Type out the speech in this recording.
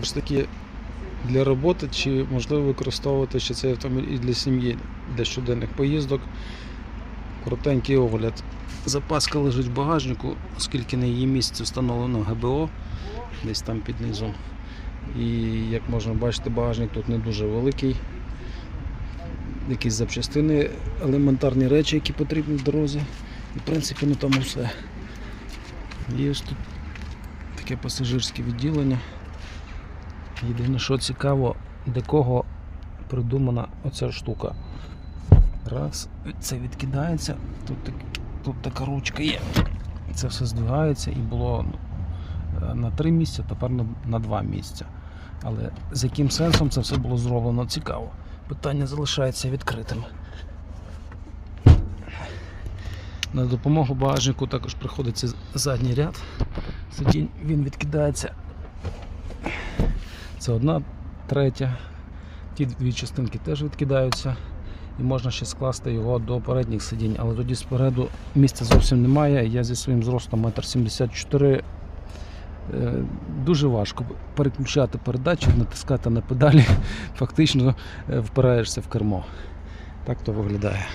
Тож таки для роботи чи можливо використовувати ще цей автомобіль і для сім'ї, для щоденних поїздок. Коротенький огляд. Запаска лежить в багажнику, оскільки на її місці встановлено ГБО десь там під низом. І як можна бачити, багажник тут не дуже великий. Якісь запчастини, елементарні речі, які потрібні в дорозі. І в принципі на тому все. Є ось тут таке пасажирське відділення. Єдине, що цікаво, для кого придумана оця штука. Раз, це відкидається, тут, так, тут така ручка є. Це все здвигається і було е, на три місця, тепер на, два місця. Але з яким сенсом це все було зроблено цікаво. Питання залишається відкритим. На допомогу багажнику також приходиться задній ряд. Він відкидається. Це одна третя. Ті дві частинки теж відкидаються. І можна ще скласти його до передніх сидінь, але тоді спереду місця зовсім немає. Я зі своїм зростом 1,74 м дуже важко переключати передачі, натискати на педалі, фактично е, впираєшся в кермо. Так то виглядає.